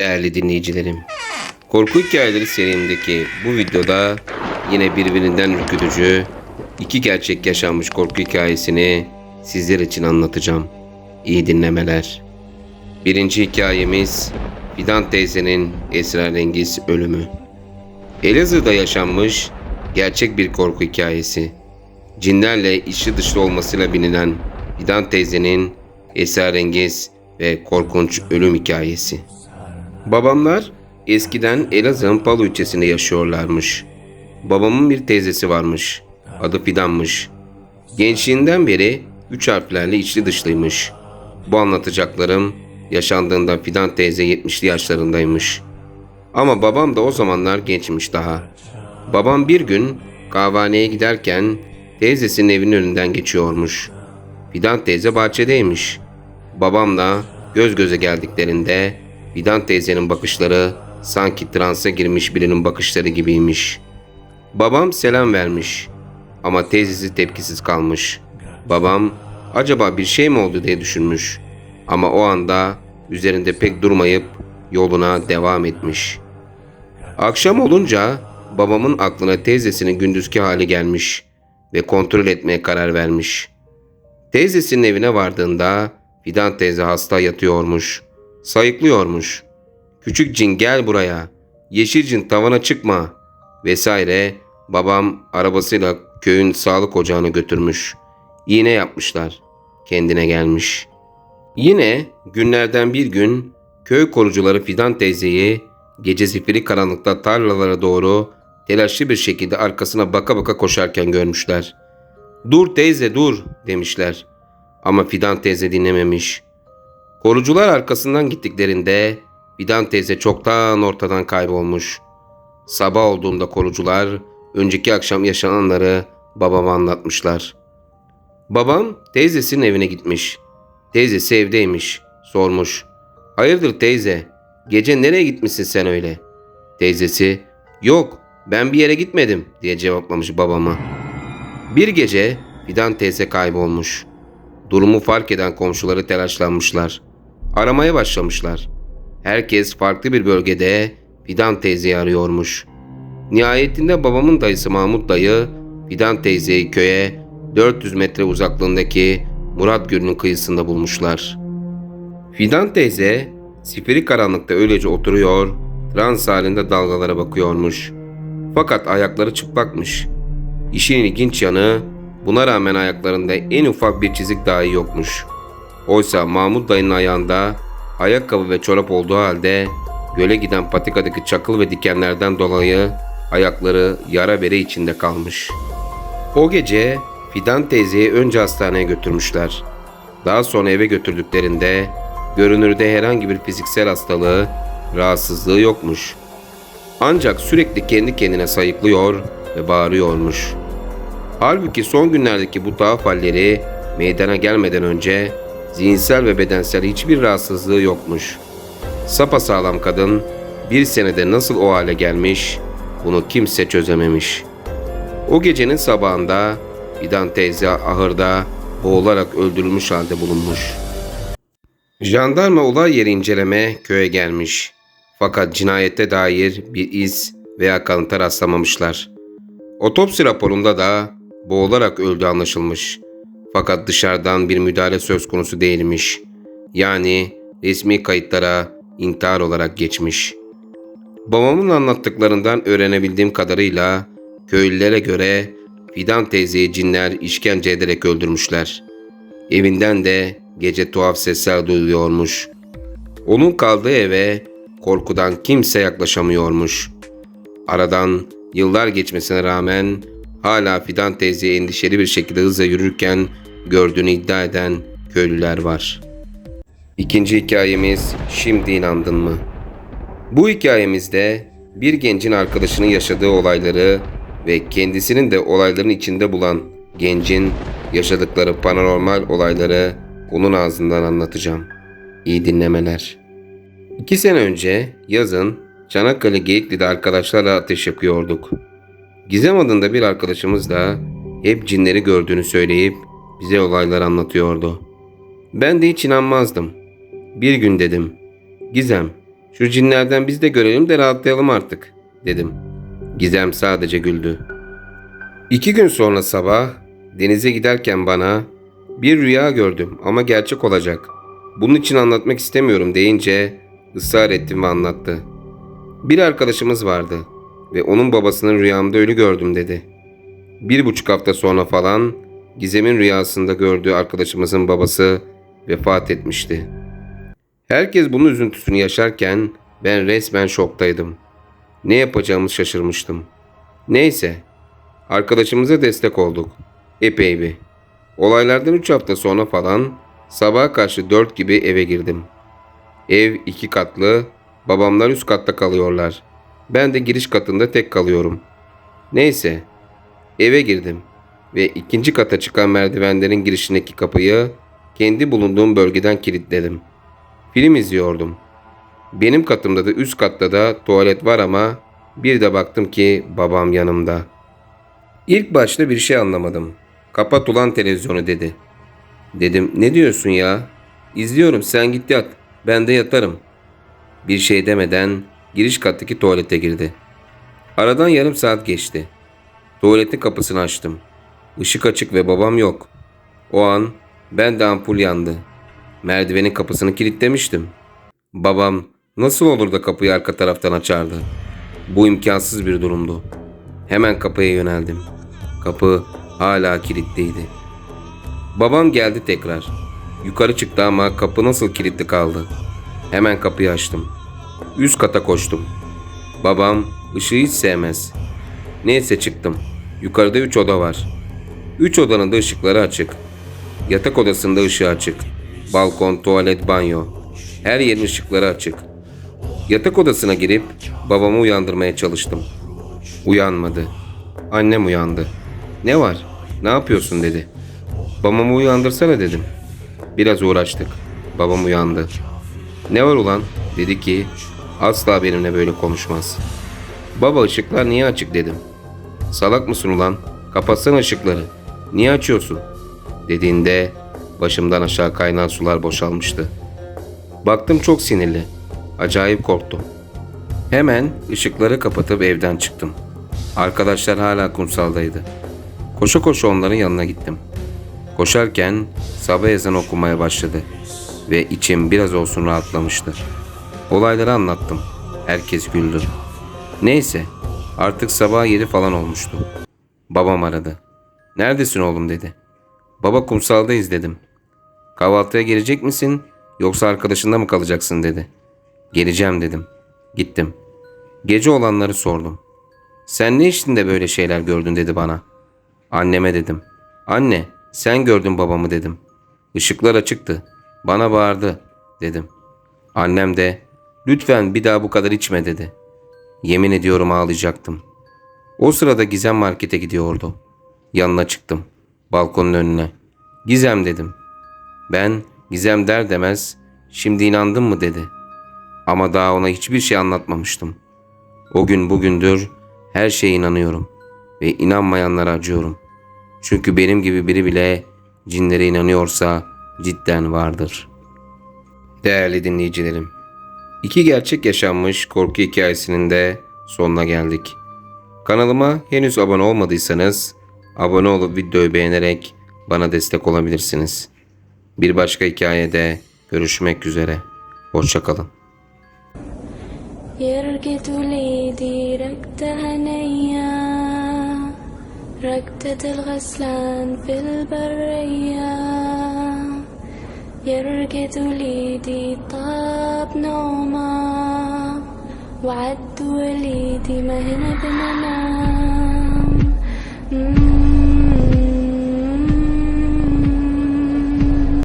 Değerli dinleyicilerim, Korku Hikayeleri serimdeki bu videoda yine birbirinden ürkütücü iki gerçek yaşanmış korku hikayesini sizler için anlatacağım. İyi dinlemeler. Birinci hikayemiz Fidan teyzenin esrarengiz ölümü. Elazığ'da yaşanmış gerçek bir korku hikayesi. Cinlerle içli dışlı olmasıyla bilinen Fidan teyzenin esrarengiz ve korkunç ölüm hikayesi. Babamlar eskiden Elazığ'ın Palu ilçesinde yaşıyorlarmış. Babamın bir teyzesi varmış. Adı Fidan'mış. Gençliğinden beri üç harflerle içli dışlıymış. Bu anlatacaklarım yaşandığında Fidan teyze 70'li yaşlarındaymış. Ama babam da o zamanlar gençmiş daha. Babam bir gün kahvaneye giderken teyzesinin evinin önünden geçiyormuş. Fidan teyze bahçedeymiş. Babamla göz göze geldiklerinde Fidan teyzenin bakışları sanki transa girmiş birinin bakışları gibiymiş. Babam selam vermiş ama teyzesi tepkisiz kalmış. Babam acaba bir şey mi oldu diye düşünmüş. Ama o anda üzerinde pek durmayıp yoluna devam etmiş. Akşam olunca babamın aklına teyzesinin gündüzki hali gelmiş ve kontrol etmeye karar vermiş. Teyzesinin evine vardığında Fidan teyze hasta yatıyormuş. Sayıklıyormuş. Küçük cin gel buraya. Yeşil cin tavana çıkma. Vesaire. Babam arabasıyla köyün sağlık ocağına götürmüş. İğne yapmışlar. Kendine gelmiş. Yine günlerden bir gün köy korucuları Fidan teyzeyi gece zifiri karanlıkta tarlalara doğru telaşlı bir şekilde arkasına baka baka koşarken görmüşler. Dur teyze dur demişler. Ama Fidan teyze dinlememiş. Korucular arkasından gittiklerinde Fidan teyze çoktan ortadan kaybolmuş. Sabah olduğunda korucular önceki akşam yaşananları babama anlatmışlar. Babam teyzesinin evine gitmiş. Teyzesi evdeymiş. Sormuş. Hayırdır teyze? Gece nereye gitmişsin sen öyle? Teyzesi yok ben bir yere gitmedim diye cevaplamış babama. Bir gece Fidan teyze kaybolmuş. Durumu fark eden komşuları telaşlanmışlar. Aramaya başlamışlar. Herkes farklı bir bölgede Fidan teyzeyi arıyormuş. Nihayetinde babamın dayısı Mahmut dayı Fidan teyzeyi köye 400 metre uzaklığındaki Murat Gölü'nün kıyısında bulmuşlar. Fidan teyze sifiri karanlıkta öylece oturuyor, trans halinde dalgalara bakıyormuş. Fakat ayakları çıplakmış. İşin ilginç yanı buna rağmen ayaklarında en ufak bir çizik dahi yokmuş. Oysa Mahmut dayının ayağında ayakkabı ve çorap olduğu halde göle giden patikadaki çakıl ve dikenlerden dolayı ayakları yara bere içinde kalmış. O gece Fidan teyzeyi önce hastaneye götürmüşler. Daha sonra eve götürdüklerinde görünürde herhangi bir fiziksel hastalığı, rahatsızlığı yokmuş. Ancak sürekli kendi kendine sayıklıyor ve bağırıyormuş. Halbuki son günlerdeki bu tuhaf halleri meydana gelmeden önce zihinsel ve bedensel hiçbir rahatsızlığı yokmuş. Sapasağlam kadın bir senede nasıl o hale gelmiş bunu kimse çözememiş. O gecenin sabahında Fidan teyze ahırda boğularak öldürülmüş halde bulunmuş. Jandarma olay yeri inceleme köye gelmiş. Fakat cinayette dair bir iz veya kanıta rastlamamışlar. Otopsi raporunda da boğularak öldü anlaşılmış. Fakat dışarıdan bir müdahale söz konusu değilmiş. Yani resmi kayıtlara intihar olarak geçmiş. Babamın anlattıklarından öğrenebildiğim kadarıyla köylülere göre Fidan teyzeyi cinler işkence ederek öldürmüşler. Evinden de gece tuhaf sesler duyuluyormuş. Onun kaldığı eve korkudan kimse yaklaşamıyormuş. Aradan yıllar geçmesine rağmen hala Fidan teyzeyi endişeli bir şekilde hızla yürürken gördüğünü iddia eden köylüler var. İkinci hikayemiz Şimdi inandın mı? Bu hikayemizde bir gencin arkadaşının yaşadığı olayları ve kendisinin de olayların içinde bulan gencin yaşadıkları paranormal olayları onun ağzından anlatacağım. İyi dinlemeler. İki sene önce yazın Çanakkale Geyikli'de arkadaşlarla ateş yakıyorduk. Gizem adında bir arkadaşımız da hep cinleri gördüğünü söyleyip bize olaylar anlatıyordu. Ben de hiç inanmazdım. Bir gün dedim, Gizem Şu cinlerden biz de görelim de rahatlayalım artık dedim. Gizem sadece güldü. İki gün sonra sabah denize giderken bana bir rüya gördüm ama gerçek olacak. Bunun için anlatmak istemiyorum deyince ısrar ettim ve anlattı. Bir arkadaşımız vardı ve onun babasının rüyamda ölü gördüm dedi. Bir buçuk hafta sonra falan Gizem'in rüyasında gördüğü arkadaşımızın babası vefat etmişti. Herkes bunun üzüntüsünü yaşarken ben resmen şoktaydım. Ne yapacağımı şaşırmıştım. Neyse, arkadaşımıza destek olduk. Epey bir. Olaylardan 3 hafta sonra falan sabaha karşı 4 gibi eve girdim. Ev iki katlı, babamlar üst katta kalıyorlar. Ben de giriş katında tek kalıyorum. Neyse, eve girdim ve ikinci kata çıkan merdivenlerin girişindeki kapıyı kendi bulunduğum bölgeden kilitledim. Film izliyordum. Benim katımda da üst katta da tuvalet var ama bir de baktım ki babam yanımda. İlk başta bir şey anlamadım. Kapat ulan televizyonu dedi. Dedim ne diyorsun ya? İzliyorum sen git yat. Ben de yatarım. Bir şey demeden giriş kattaki tuvalete girdi. Aradan yarım saat geçti. Tuvaletin kapısını açtım. Işık açık ve babam yok. O an ben de ampul yandı. Merdivenin kapısını kilitlemiştim. Babam nasıl olur da kapıyı arka taraftan açardı? Bu imkansız bir durumdu. Hemen kapıya yöneldim. Kapı hala kilitliydi. Babam geldi tekrar. Yukarı çıktı ama kapı nasıl kilitli kaldı? Hemen kapıyı açtım. Üst kata koştum. Babam ışığı hiç sevmez. Neyse çıktım. Yukarıda üç oda var. Üç odanın da ışıkları açık. Yatak odasında ışığı açık. Balkon, tuvalet, banyo. Her yerin ışıkları açık. Yatak odasına girip babamı uyandırmaya çalıştım. Uyanmadı. Annem uyandı. Ne var? Ne yapıyorsun dedi. Babamı uyandırsana dedim. Biraz uğraştık. Babam uyandı. Ne var ulan? Dedi ki asla benimle böyle konuşmaz. Baba ışıklar niye açık dedim. Salak mısın ulan? Kapatsana ışıkları. Niye açıyorsun? Dediğinde başımdan aşağı kaynan sular boşalmıştı. Baktım çok sinirli. Acayip korktum. Hemen ışıkları kapatıp evden çıktım. Arkadaşlar hala kumsaldaydı. Koşa koşa onların yanına gittim. Koşarken sabah ezan okumaya başladı ve içim biraz olsun rahatlamıştı. Olayları anlattım. Herkes güldü. Neyse artık sabah yedi falan olmuştu. Babam aradı. Neredesin oğlum dedi. Baba kumsaldayız dedim. Kahvaltıya gelecek misin yoksa arkadaşında mı kalacaksın dedi. Geleceğim dedim. Gittim. Gece olanları sordum. Sen ne işinde böyle şeyler gördün dedi bana. Anneme dedim. Anne sen gördün babamı dedim. Işıklar açıktı. Bana bağırdı dedim. Annem de lütfen bir daha bu kadar içme dedi. Yemin ediyorum ağlayacaktım. O sırada Gizem markete gidiyordu. Yanına çıktım. Balkonun önüne. Gizem dedim. Ben Gizem der demez şimdi inandın mı dedi. Ama daha ona hiçbir şey anlatmamıştım. O gün bugündür her şeye inanıyorum ve inanmayanlara acıyorum. Çünkü benim gibi biri bile cinlere inanıyorsa cidden vardır. Değerli dinleyicilerim, iki gerçek yaşanmış korku hikayesinin de sonuna geldik. Kanalıma henüz abone olmadıysanız abone olup videoyu beğenerek bana destek olabilirsiniz. Bir başka hikayede görüşmek üzere. Hoşçakalın. يرقد وليدي ركدة هنية ركدة الغسلان في البرية يرقد وليدي طاب نومه وعد وليدي ما هنا بننام